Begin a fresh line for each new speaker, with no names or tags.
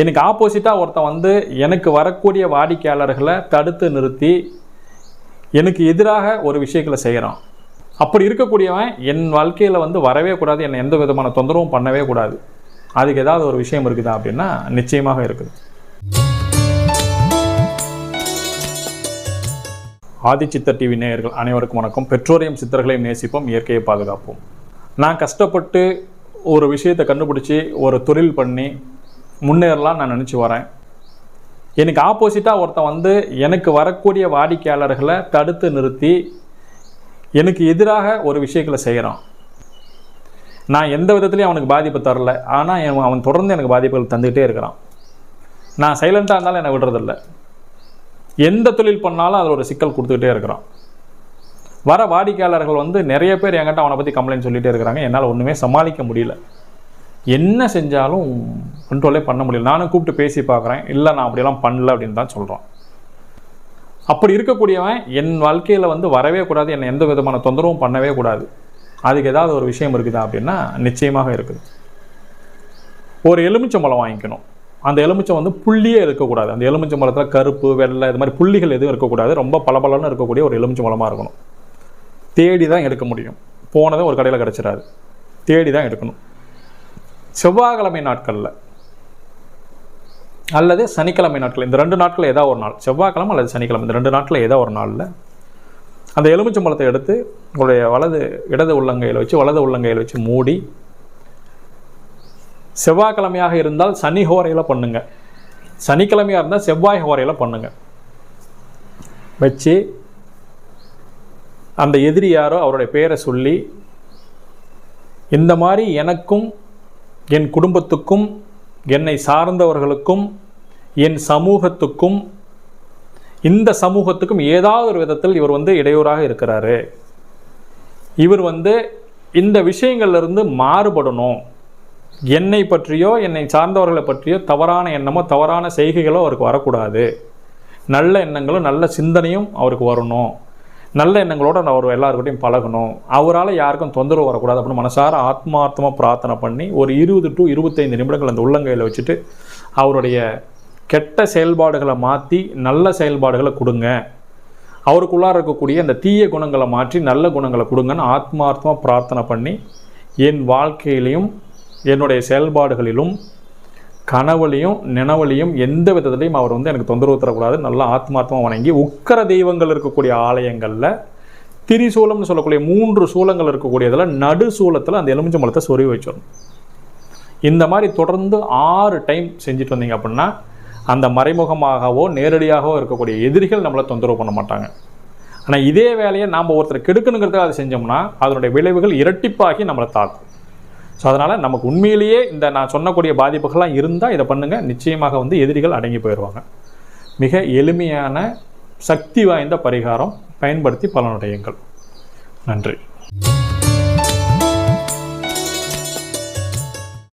எனக்கு ஆப்போசிட்டாக ஒருத்தன் வந்து எனக்கு வரக்கூடிய வாடிக்கையாளர்களை தடுத்து நிறுத்தி எனக்கு எதிராக ஒரு விஷயங்களை செய்கிறான் அப்படி இருக்கக்கூடியவன் என் வாழ்க்கையில் வந்து வரவே கூடாது என்னை எந்த விதமான தொந்தரவும் பண்ணவே கூடாது. அதுக்கு ஏதாவது ஒரு விஷயம் இருக்குதா அப்படின்னா நிச்சயமாக இருக்குது. ஆதிச்சித்தர் டிவி நேயர்கள் அனைவருக்கும் வணக்கம். பெற்றோரையும் சித்தர்களையும் நேசிப்போம் இயற்கையை பாதுகாப்போம். நான் கஷ்டப்பட்டு ஒரு விஷயத்தை கண்டுபிடிச்சி ஒரு தொழில் பண்ணி முன்னேறலாம் நான் நினச்சி வரேன். எனக்கு ஆப்போசிட்டாக ஒருத்தன் வந்து எனக்கு வரக்கூடிய வாடிக்கையாளர்களை தடுத்து நிறுத்தி எனக்கு எதிராக ஒரு விஷயங்களை செய்கிறான் நான் எந்த விதத்துலையும் அவனுக்கு பாதிப்பு தரல. ஆனால் அவன் தொடர்ந்து எனக்கு பாதிப்புகள் தந்துக்கிட்டே இருக்கிறான். நான் சைலண்ட்டாக இருந்தாலும் என்னை விடுறதில்ல. எந்த தொழில் பண்ணாலும் அதில் ஒரு சிக்கல் கொடுத்துக்கிட்டே இருக்கிறான். வர வாடிக்கையாளர்கள் வந்து நிறைய பேர் என்கிட்ட அவனை பற்றி கம்ப்ளைண்ட் சொல்லிகிட்டே இருக்கிறாங்க. என்னால் ஒன்றுமே சமாளிக்க முடியல. என்ன செஞ்சாலும் கண்ட்ரோலே பண்ண முடியல. நானும் கூப்பிட்டு பேசி பார்க்குறேன். இல்லை நான் அப்படியெல்லாம் பண்ணல அப்படின்னு தான் சொல்கிறான் அப்படி இருக்கக்கூடியவன் என் வாழ்க்கையில் வந்து வரவே கூடாது. என்னை எந்த விதமான தொந்தரவும் பண்ணவே கூடாது. அதுக்கு ஏதாவது ஒரு விஷயம் இருக்குதா அப்படின்னா நிச்சயமாக இருக்குது. ஒரு எலுமிச்சம்பழம் வாங்கிக்கணும். அந்த எலுமிச்சம் வந்து புள்ளியே இருக்கக்கூடாது. அந்த எலுமிச்சம்பழத்தில் கருப்பு வெள்ளை இது மாதிரி புள்ளிகள் எதுவும் இருக்கக்கூடாது. ரொம்ப பளபளன்னு இருக்கக்கூடிய ஒரு எலுமிச்சம்பழமாக இருக்கணும். தேடி தான் எடுக்க முடியும். போனதும் ஒரு கடையில் கிடச்சிடாது. தேடி தான் எடுக்கணும். செவ்வாய்க்கிழமை நாட்களில் அல்லது சனிக்கிழமை நாட்கள் இந்த ரெண்டு நாட்களில் ஏதாவது ஒரு நாள் செவ்வாய்க்கிழமை அல்லது சனிக்கிழமை இந்த ரெண்டு நாட்கள் ஏதாவது ஒரு நாளில் அந்த எலுமிச்சம்பழத்தை எடுத்து உங்களுடைய வலது இடது உள்ளங்கையில் வச்சு வலது உள்ளங்கையில் வச்சு மூடி செவ்வாய்க்கிழமையாக இருந்தால் சனி ஹோரையில் பண்ணுங்கள் சனிக்கிழமையாக இருந்தால் செவ்வாய் ஹோரையில் பண்ணுங்கள் வச்சு அந்த எதிரி யாரோ அவருடைய பேரை சொல்லி இந்த மாதிரி எனக்கும் என் குடும்பத்துக்கும் என்னை சார்ந்தவர்களுக்கும் என் சமூகத்துக்கும் இந்த சமூகத்துக்கும் ஏதாவது ஒரு விதத்தில் இவர் வந்து இடையூறாக இருக்கிறாரு. இவர் வந்து இந்த விஷயங்கள்லேருந்து மாறுபடணும். என்னை பற்றியோ என்னை சார்ந்தவர்களை பற்றியோ தவறான எண்ணமோ தவறான செய்கைகளோ அவருக்கு வரக்கூடாது. நல்ல எண்ணங்களும் நல்ல சிந்தனையும் அவருக்கு வரணும். நல்ல எண்ணங்களோட அவர் எல்லாருக்கிட்டையும் பழகணும். அவரால் யாருக்கும் தொந்தரவு வரக்கூடாது அப்படின்னு மனசார ஆத்மார்த்தமாக பிரார்த்தனை பண்ணி ஒரு இருபது டு இருபத்தைந்து நிமிடங்கள் அந்த உள்ளங்கையில் வச்சுட்டு அவருடைய கெட்ட செயல்பாடுகளை மாற்றி நல்ல செயல்பாடுகளை கொடுங்க. அவருக்குள்ளார இருக்கக்கூடிய அந்த தீய குணங்களை மாற்றி நல்ல குணங்களை கொடுங்கன்னு ஆத்மார்த்தமாக பிரார்த்தனை பண்ணி என் வாழ்க்கையிலையும் என்னுடைய செயல்பாடுகளிலும் கனவுலையும் நினவுலையும் எந்த விதத்துலையும் அவர் வந்து எனக்கு தொந்தரவு தரக்கூடாது. நல்லா ஆத்மார்த்தமாக வணங்கி உக்கர தெய்வங்கள் இருக்கக்கூடிய ஆலயங்களில் திரிசூலம்னு சொல்லக்கூடிய மூன்று சூலங்கள் இருக்கக்கூடியதில் நடு சூலத்தில் அந்த எலுமிச்சம்பழத்தை சொருவி வச்சிடணும். இந்த மாதிரி தொடர்ந்து ஆறு டைம் செஞ்சுட்டு வந்தீங்க அப்படின்னா அந்த மறைமுகமாகவோ நேரடியாகவோ இருக்கக்கூடிய எதிரிகள் நம்மளை தொந்தரவு பண்ண மாட்டாங்க. ஆனால் இதே வேலையை நாம் ஒருத்தர் கெடுக்கணுங்கிறதுக்காக அதை செஞ்சோம்னா அதனுடைய விளைவுகள் இரட்டிப்பாகி நம்மளை தாக்கும். ஸோ அதனால் நமக்கு உண்மையிலேயே இந்த நான் சொன்னக்கூடிய பாதிப்புகள்லாம் இருந்தால் இதை பண்ணுங்கள் நிச்சயமாக வந்து எதிரிகள் அடங்கி போயிடுவாங்க மிக எளிமையான சக்தி வாய்ந்த பரிகாரம் பயன்படுத்தி பலனடையுங்கள். நன்றி.